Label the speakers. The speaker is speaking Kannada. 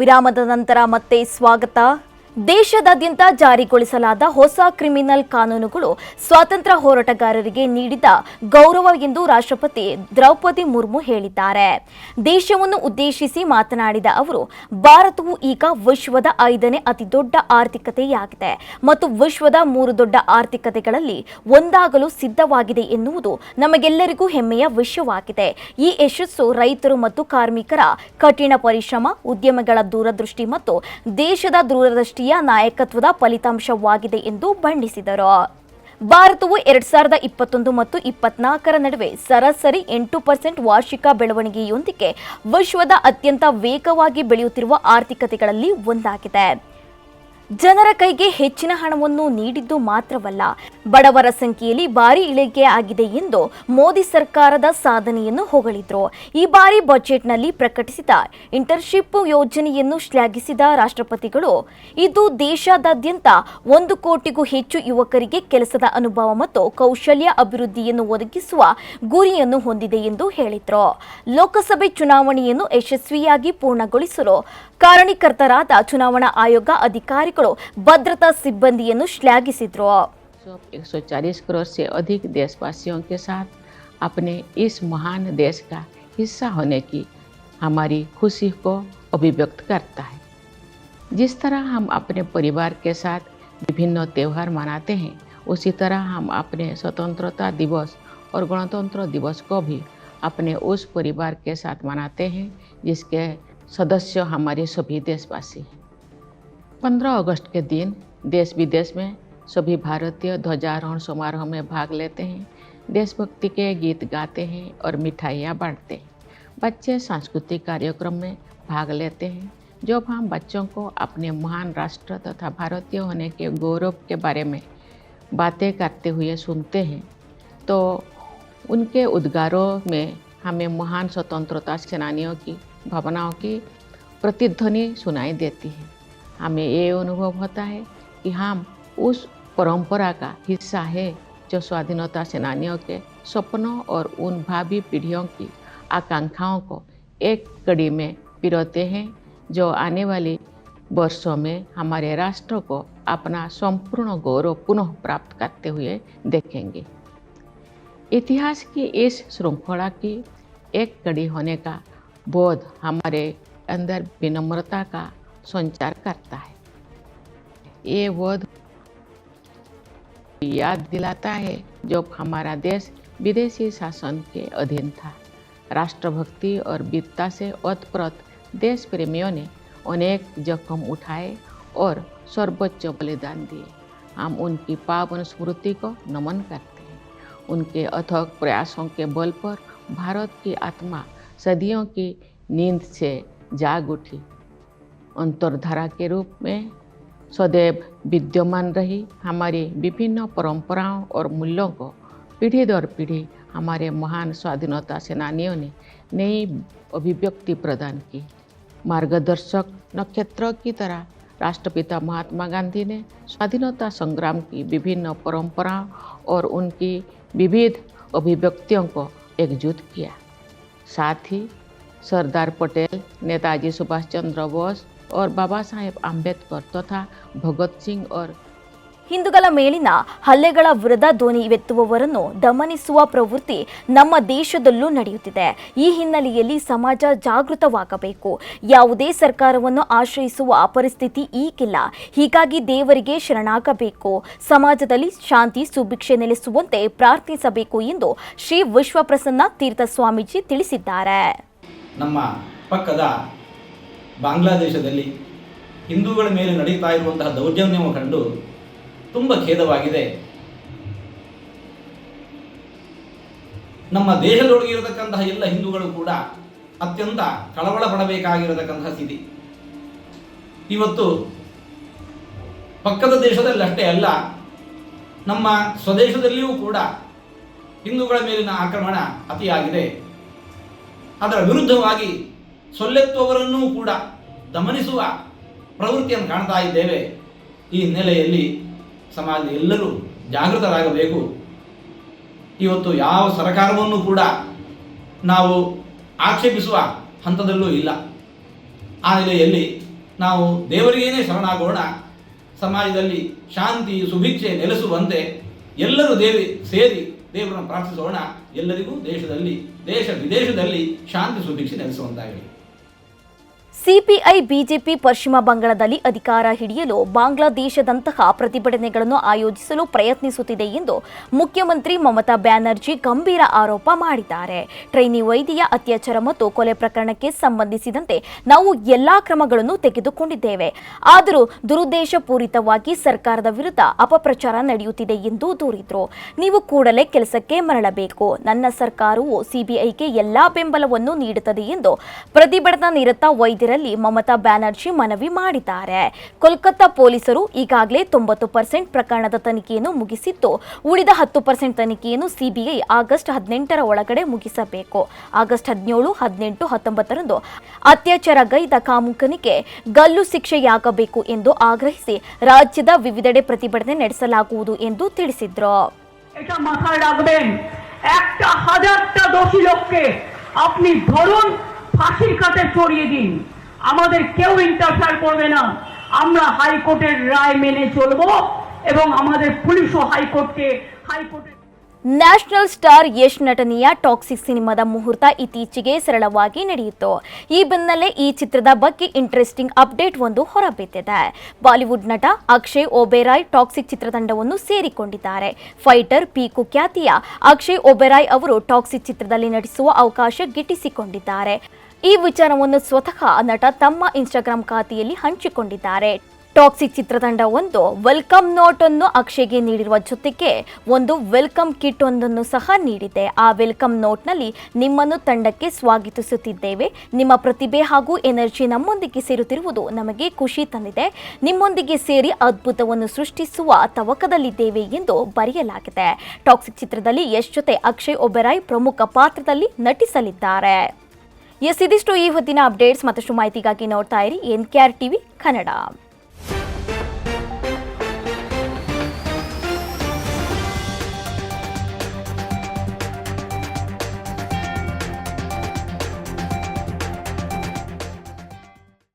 Speaker 1: ವಿರಾಮದ ನಂತರ ಮತ್ತೆ ಸ್ವಾಗತ. ದೇಶದಾದ್ಯಂತ ಜಾರಿಗೊಳಿಸಲಾದ ಹೊಸ ಕ್ರಿಮಿನಲ್ ಕಾನೂನುಗಳು ಸ್ವಾತಂತ್ರ್ಯ ಹೋರಾಟಗಾರರಿಗೆ ನೀಡಿದ ಗೌರವ ಎಂದು ರಾಷ್ಟ್ರಪತಿ ದ್ರೌಪದಿ ಮುರ್ಮು ಹೇಳಿದ್ದಾರೆ. ದೇಶವನ್ನು ಉದ್ದೇಶಿಸಿ ಮಾತನಾಡಿದ ಅವರು, ಭಾರತವು ಈಗ ವಿಶ್ವದ ಐದನೇ ಅತಿದೊಡ್ಡ ಆರ್ಥಿಕತೆಯಾಗಿದೆ ಮತ್ತು ವಿಶ್ವದ ಮೂರು ದೊಡ್ಡ ಆರ್ಥಿಕತೆಗಳಲ್ಲಿ ಒಂದಾಗಲು ಸಿದ್ಧವಾಗಿದೆ ಎನ್ನುವುದು ನಮಗೆಲ್ಲರಿಗೂ ಹೆಮ್ಮೆಯ ವಿಷಯವಾಗಿದೆ. ಈ ಯಶಸ್ಸು ರೈತರು ಮತ್ತು ಕಾರ್ಮಿಕರ ಕಠಿಣ ಪರಿಶ್ರಮ, ಉದ್ಯಮಗಳ ದೂರದೃಷ್ಟಿ ಮತ್ತು ದೇಶದ ದೂರದೃಷ್ಟಿಯ ನಾಯಕತ್ವದ ಫಲಿತಾಂಶವಾಗಿದೆ ಎಂದು ಬಣ್ಣಿಸಿದರು. ಭಾರತವು ಎರಡ್ ಸಾವಿರದ ಇಪ್ಪತ್ತೊಂದು ಮತ್ತು ಇಪ್ಪತ್ನಾಲ್ಕರ ನಡುವೆ ಸರಾಸರಿ ಎಂಟು ಪರ್ಸೆಂಟ್ ವಾರ್ಷಿಕ ಬೆಳವಣಿಗೆಯೊಂದಿಗೆ ವಿಶ್ವದ ಅತ್ಯಂತ ವೇಗವಾಗಿ ಬೆಳೆಯುತ್ತಿರುವ ಆರ್ಥಿಕತೆಗಳಲ್ಲಿ ಒಂದಾಗಿದೆ. ಜನರ ಕೈಗೆ ಹೆಚ್ಚಿನ ಹಣವನ್ನು ನೀಡಿದ್ದು ಮಾತ್ರವಲ್ಲ, ಬಡವರ ಸಂಖ್ಯೆಯಲ್ಲಿ ಭಾರಿ ಇಳಿಕೆ ಆಗಿದೆ ಎಂದು ಮೋದಿ ಸರ್ಕಾರದ ಸಾಧನೆಯನ್ನು ಹೊಗಳಿದ್ರು. ಈ ಬಾರಿ ಬಜೆಟ್ನಲ್ಲಿ ಪ್ರಕಟಿಸಿದ ಇಂಟರ್ನ್ಶಿಪ್ ಯೋಜನೆಯನ್ನು ಶ್ಲಾಘಿಸಿದ ರಾಷ್ಟ್ರಪತಿಗಳು, ಇದು ದೇಶಾದ್ಯಂತ ಒಂದು ಕೋಟಿಗೂ ಹೆಚ್ಚು ಯುವಕರಿಗೆ ಕೆಲಸದ ಅನುಭವ ಮತ್ತು ಕೌಶಲ್ಯ ಅಭಿವೃದ್ಧಿಯನ್ನು ಒದಗಿಸುವ ಗುರಿಯನ್ನು ಹೊಂದಿದೆ ಎಂದು ಹೇಳಿದ್ರು. ಲೋಕಸಭೆ ಚುನಾವಣೆಯನ್ನು ಯಶಸ್ವಿಯಾಗಿ ಪೂರ್ಣಗೊಳಿಸಲು ಕಾರಣೀಕರ್ತರಾದ ಚುನಾವಣಾ ಆಯೋಗ ಅಧಿಕಾರಿಗಳು ಭದ್ರತಾ ಸಿಬ್ಬಂದಿಯನ್ನು ಶ್ಲಾಘಿಸಿದ್ರು
Speaker 2: सौ एक सौ चालीस करोड़ से अधिक देशवासियों के साथ अपने इस महान देश का हिस्सा होने की हमारी खुशी को अभिव्यक्त करता है जिस तरह हम अपने परिवार के साथ विभिन्न त्यौहार मनाते हैं उसी तरह हम अपने स्वतंत्रता दिवस और गणतंत्र दिवस को भी अपने उस परिवार के साथ मनाते हैं जिसके सदस्य हमारे सभी देशवासी हैं पंद्रह अगस्त के दिन देश विदेश में सभी भारतीय ध्वजारोहण समारोह में भाग लेते हैं, देशभक्ति के गीत गाते हैं और मिठाइयाँ बांटते हैं। बच्चे सांस्कृतिक कार्यक्रम में भाग लेते हैं जब हम बच्चों को अपने महान राष्ट्र तथा भारतीय होने के गौरव के बारे में बातें करते हुए सुनते हैं तो उनके उद्गारों में हमें महान स्वतंत्रता सेनानियों की, भावनाओं की प्रतिध्वनि सुनाई देती है। हमें ये अनुभव होता है कि हम उस परंपरा का हिस्सा है जो स्वाधीनता सेनानियों के सपनों और उन भावी पीढ़ियों की आकांक्षाओं को एक कड़ी में पिरोते हैं, जो आने वाली वर्षों में हमारे राष्ट्र को अपना संपूर्ण गौरव पुनः प्राप्त करते हुए देखेंगे। इतिहास की इस श्रृंखला की एक कड़ी होने का बोध हमारे अंदर विनम्रता का संचार करता है। ये बोध याद दिलाता है जब हमारा देश विदेशी शासन के अधीन था। राष्ट्रभक्ति और वीरता से ओतप्रोत देश प्रेमियों ने अनेक जख्म उठाए और सर्वोच्च बलिदान दिए। हम उनकी पावन स्मृति को नमन करते हैं। उनके अथक प्रयासों के बल पर भारत की आत्मा सदियों की नींद से जाग उठी। अंतरधारा के रूप में सदैव विद्यमान रही हमारी विभिन्न परंपराओं और मूल्यों को पीढ़ी दर पीढ़ी हमारे महान स्वाधीनता सेनानियों ने नई अभिव्यक्ति प्रदान की। मार्गदर्शक नक्षत्र की तरह राष्ट्रपिता महात्मा गांधी ने स्वाधीनता संग्राम की विभिन्न परंपराओं और उनकी विविध अभिव्यक्तियों को एकजुट किया। साथ ही सरदार पटेल नेताजी सुभाष चंद्र बोस और बाबा साहेब आम्बेडकर तथा भगत सिंह और
Speaker 1: ಹಿಂದೂಗಳ ಮೇಲಿನ ಹಲ್ಲೆಗಳ ವಿರುದ್ಧ ಧ್ವನಿ ಎತ್ತುವವರನ್ನು ದಮನಿಸುವ ಪ್ರವೃತ್ತಿ ನಮ್ಮ ದೇಶದಲ್ಲೂ ನಡೆಯುತ್ತಿದೆ ಈ ಹಿನ್ನೆಲೆಯಲ್ಲಿ ಸಮಾಜ ಜಾಗೃತವಾಗಬೇಕು ಯಾವುದೇ ಸರ್ಕಾರವನ್ನು ಆಶ್ರಯಿಸುವ ಪರಿಸ್ಥಿತಿ ಈಗಿಲ್ಲ ಹೀಗಾಗಿ ದೇವರಿಗೆ ಶರಣಾಗಬೇಕು ಸಮಾಜದಲ್ಲಿ ಶಾಂತಿ ಸುಭಿಕ್ಷೆ ನೆಲೆಸುವಂತೆ ಪ್ರಾರ್ಥಿಸಬೇಕು ಎಂದು ಶ್ರೀ ವಿಶ್ವಪ್ರಸನ್ನ ತೀರ್ಥ ಸ್ವಾಮೀಜಿ ತಿಳಿಸಿದ್ದಾರೆ
Speaker 3: ನಮ್ಮ ಪಕ್ಕದ ಬಾಂಗ್ಲಾದೇಶದಲ್ಲಿ ಹಿಂದೂಗಳ ಮೇಲೆ ನಡೀತಾ ಇರುವಂತಹ ದೌರ್ಜನ್ಯವನ್ನು ಕಂಡು ತುಂಬ ಖೇದವಾಗಿದೆ. ನಮ್ಮ ದೇಶದೊಳಗೆ ಇರತಕ್ಕಂತಹ ಎಲ್ಲ ಹಿಂದೂಗಳು ಕೂಡ ಅತ್ಯಂತ ಕಳವಳ ಪಡಬೇಕಾಗಿರತಕ್ಕಂತಹ ಸ್ಥಿತಿ. ಇವತ್ತು ಪಕ್ಕದ ದೇಶದಲ್ಲಿ ಅಷ್ಟೇ ಅಲ್ಲ, ನಮ್ಮ ಸ್ವದೇಶದಲ್ಲಿಯೂ ಕೂಡ ಹಿಂದೂಗಳ ಮೇಲಿನ ಆಕ್ರಮಣ ಅತಿಯಾಗಿದೆ. ಅದರ ವಿರುದ್ಧವಾಗಿ ಸೊಲ್ಲೆತ್ತುವವರನ್ನೂ ಕೂಡ ದಮನಿಸುವ ಪ್ರವೃತ್ತಿಯನ್ನು ಕಾಣ್ತಾ ಇದ್ದೇವೆ. ಈ ಹಿನ್ನೆಲೆಯಲ್ಲಿ ಸಮಾಜದ ಎಲ್ಲರೂ ಜಾಗೃತರಾಗಬೇಕು. ಇವತ್ತು ಯಾವ ಸರಕಾರವನ್ನು ಕೂಡ ನಾವು ಆಕ್ಷೇಪಿಸುವ ಹಂತದಲ್ಲೂ ಇಲ್ಲ. ಆ ನೆಲೆಯಲ್ಲಿ ನಾವು ದೇವರಿಗೇನೆ ಶರಣಾಗೋಣ. ಸಮಾಜದಲ್ಲಿ ಶಾಂತಿ, ಸುಭಿಕ್ಷೆ ನೆಲೆಸುವಂತೆ ಎಲ್ಲರೂ ದೇವಿ ಸೇರಿ ದೇವರನ್ನು ಪ್ರಾರ್ಥಿಸೋಣ. ಎಲ್ಲರಿಗೂ ದೇಶದಲ್ಲಿ ದೇಶ ವಿದೇಶದಲ್ಲಿ ಶಾಂತಿ ಸುಭಿಕ್ಷೆ ನೆಲೆಸುವಂತಾಗಲಿ.
Speaker 1: ಸಿಪಿಐ, ಬಿಜೆಪಿ ಪಶ್ಚಿಮ ಬಂಗಾಳದಲ್ಲಿ ಅಧಿಕಾರ ಹಿಡಿಯಲು ಬಾಂಗ್ಲಾದೇಶದಂತಹ ಪ್ರತಿಭಟನೆಗಳನ್ನು ಆಯೋಜಿಸಲು ಪ್ರಯತ್ನಿಸುತ್ತಿದೆ ಎಂದು ಮುಖ್ಯಮಂತ್ರಿ ಮಮತಾ ಬ್ಯಾನರ್ಜಿ ಗಂಭೀರ ಆರೋಪ ಮಾಡಿದ್ದಾರೆ. ಟ್ರೈನಿ ವೈದ್ಯ ಅತ್ಯಾಚಾರ ಮತ್ತು ಕೊಲೆ ಪ್ರಕರಣಕ್ಕೆ ಸಂಬಂಧಿಸಿದಂತೆ ನಾವು ಎಲ್ಲಾ ಕ್ರಮಗಳನ್ನು ತೆಗೆದುಕೊಂಡಿದ್ದೇವೆ. ಆದರೂ ದುರುದ್ದೇಶಪೂರಿತವಾಗಿ ಸರ್ಕಾರದ ವಿರುದ್ಧ ಅಪಪ್ರಚಾರ ನಡೆಯುತ್ತಿದೆ ಎಂದು ದೂರಿದರು. ನೀವು ಕೂಡಲೇ ಕೆಲಸಕ್ಕೆ ಮರಳಬೇಕು. ನನ್ನ ಸರ್ಕಾರವು ಸಿಬಿಐಗೆ ಎಲ್ಲಾ ಬೆಂಬಲವನ್ನು ನೀಡುತ್ತದೆ ಎಂದು ಪ್ರತಿಭಟನಾ ನಿರತ ವೈದ್ಯರಲ್ಲಿ ಮಮತಾ ಬ್ಯಾನರ್ಜಿ ಮನವಿ ಮಾಡಿದ್ದಾರೆ ಕೋಲ್ಕತ್ತಾ ಪೊಲೀಸರು ಈಗಾಗಲೇ ತೊಂಬತ್ತು ಪರ್ಸೆಂಟ್ ಪ್ರಕರಣದ ತನಿಖೆಯನ್ನು ಮುಗಿಸಿದ್ದು ಉಳಿದ ಹತ್ತು ಪರ್ಸೆಂಟ್ ತನಿಖೆಯನ್ನು ಸಿಬಿಐ ಆಗಸ್ಟ್ ಹದಿನೆಂಟರ ಒಳಗಡೆ ಮುಗಿಸಬೇಕು ಆಗಸ್ಟ್ ಹದಿನೇಳು ಹದಿನೆಂಟು ಹತ್ತೊಂಬತ್ತರಂದು ಅತ್ಯಾಚಾರಗೈದ ಕಾಮುಕನಿಗೆ ಗಲ್ಲು ಶಿಕ್ಷೆಯಾಗಬೇಕು ಎಂದು ಆಗ್ರಹಿಸಿ ರಾಜ್ಯದ ವಿವಿಧೆಡೆ ಪ್ರತಿಭಟನೆ ನಡೆಸಲಾಗುವುದು ಎಂದು ತಿಳಿಸಿದ್ರು
Speaker 4: এটা মাথায় রাখবেন একটা হাজারটা দোষী লোককে আপনি ধরুন ফাঁসির কাটে চড়িয়ে দিন আমাদের কেউ ইন্টারফেয়ার করবে না আমরা হাইকোর্টের রায় মেনে চলবো এবং আমাদের পুলিশও হাইকোর্টকে হাইকোর্টের
Speaker 1: ನ್ಯಾಷನಲ್ ಸ್ಟಾರ್ ಯಶ್ ನಟನೆಯ ಟಾಕ್ಸಿಕ್ ಸಿನಿಮಾದ ಮುಹೂರ್ತ ಇತ್ತೀಚೆಗೆ ಸರಳವಾಗಿ ನಡೆಯಿತು ಈ ಬೆನ್ನಲ್ಲೇ ಈ ಚಿತ್ರದ ಬಗ್ಗೆ ಇಂಟ್ರೆಸ್ಟಿಂಗ್ ಅಪ್ಡೇಟ್ ಒಂದು ಹೊರಬಿದ್ದಿದೆ ಬಾಲಿವುಡ್ ನಟ ಅಕ್ಷಯ್ ಒಬೆರಾಯ್ ಟಾಕ್ಸಿಕ್ ಚಿತ್ರತಂಡವನ್ನು ಸೇರಿಕೊಂಡಿದ್ದಾರೆ ಫೈಟರ್ ಪೀಕು ಖ್ಯಾತಿಯ ಅಕ್ಷಯ್ ಒಬೆರಾಯ್ ಅವರು ಟಾಕ್ಸಿಕ್ ಚಿತ್ರದಲ್ಲಿ ನಟಿಸುವ ಅವಕಾಶ ಗಿಟ್ಟಿಸಿಕೊಂಡಿದ್ದಾರೆ ಈ ವಿಚಾರವನ್ನು ಸ್ವತಃ ನಟ ತಮ್ಮ ಇನ್ಸ್ಟಾಗ್ರಾಂ ಖಾತೆಯಲ್ಲಿ ಹಂಚಿಕೊಂಡಿದ್ದಾರೆ. ಟಾಕ್ಸಿಕ್ ಚಿತ್ರತಂಡ ಒಂದು ವೆಲ್ಕಮ್ ನೋಟ್ ಅನ್ನು ಅಕ್ಷಯ್ಗೆ ನೀಡಿರುವ ಜೊತೆಗೆ ಒಂದು ವೆಲ್ಕಮ್ ಕಿಟ್ ಒಂದನ್ನು ಸಹ ನೀಡಿದೆ. ಆ ವೆಲ್ಕಮ್ ನೋಟ್ನಲ್ಲಿ ನಿಮ್ಮನ್ನು ತಂಡಕ್ಕೆ ಸ್ವಾಗತಿಸುತ್ತಿದ್ದೇವೆ. ನಿಮ್ಮ ಪ್ರತಿಭೆ ಹಾಗೂ ಎನರ್ಜಿ ನಮ್ಮೊಂದಿಗೆ ಸೇರುತ್ತಿರುವುದು ನಮಗೆ ಖುಷಿ ತಂದಿದೆ. ನಿಮ್ಮೊಂದಿಗೆ ಸೇರಿ ಅದ್ಭುತವನ್ನು ಸೃಷ್ಟಿಸುವ ತವಕದಲ್ಲಿದ್ದೇವೆ ಎಂದು ಬರೆಯಲಾಗಿದೆ. ಟಾಕ್ಸಿಕ್ ಚಿತ್ರದಲ್ಲಿ ಯಶ್ ಜೊತೆ ಅಕ್ಷಯ್ ಒಬೆರಾಯ್ ಪ್ರಮುಖ ಪಾತ್ರದಲ್ಲಿ ನಟಿಸಲಿದ್ದಾರೆ. ಎಸ್ ಇದಿಷ್ಟು ಈ ಹೊತ್ತಿನ ಅಪ್ಡೇಟ್ಸ್ ಮತ್ತಷ್ಟು ಮಾಹಿತಿಗಾಗಿ ನೋಡ್ತಾ ಇರಿ. N K R TV Kannada.